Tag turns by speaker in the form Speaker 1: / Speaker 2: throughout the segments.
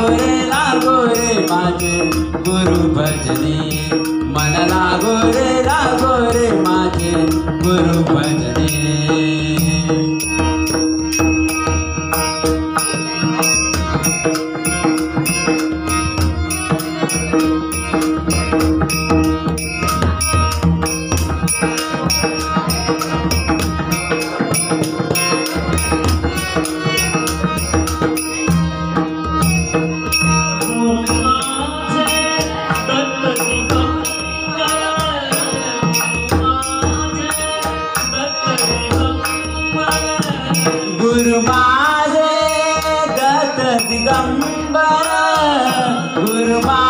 Speaker 1: गोरे लागो रे माझे गुरु भजनी. मन लागो रे लागो रे माझे गुरु भजनी. गुरु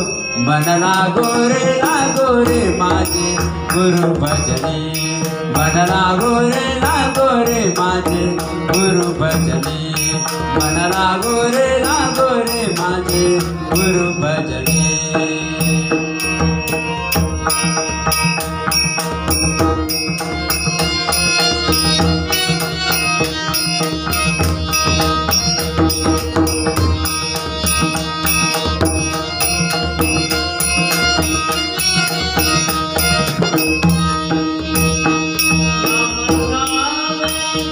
Speaker 1: बनला गोरे लागोरे माझे गुरु भजने. बनला गोरे लागोरे माझे गुरु भजने. बनला गोरे लागोरे माझे गुरु भजने.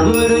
Speaker 1: गुरु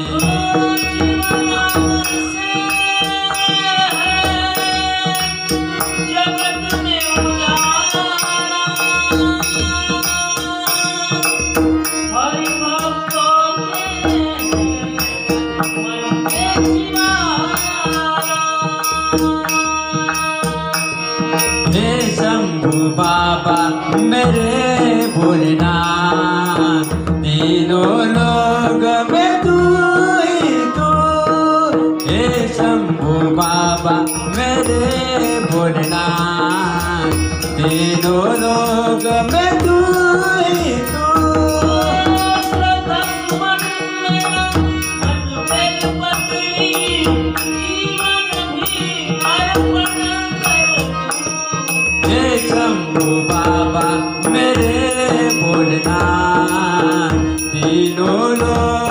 Speaker 1: बाबा मेरे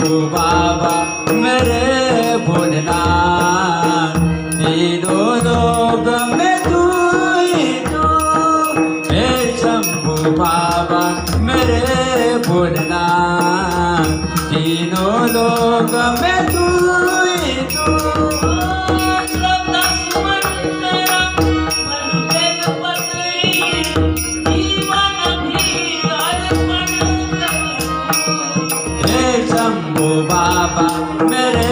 Speaker 1: तू बाबा मेरे भोलेनाथ दो लोग में तू ही तू हे शंभु बाबा मेरे भोलेनाथ तीनों लोग में बाबा मेरे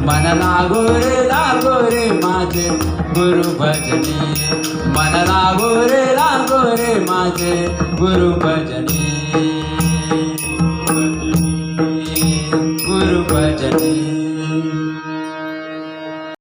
Speaker 1: मनला गोरे लागोरे माझे गुरु भजनी. मनला लागोर लागोरे माझे गुरु भजनी. गुरु भजनी.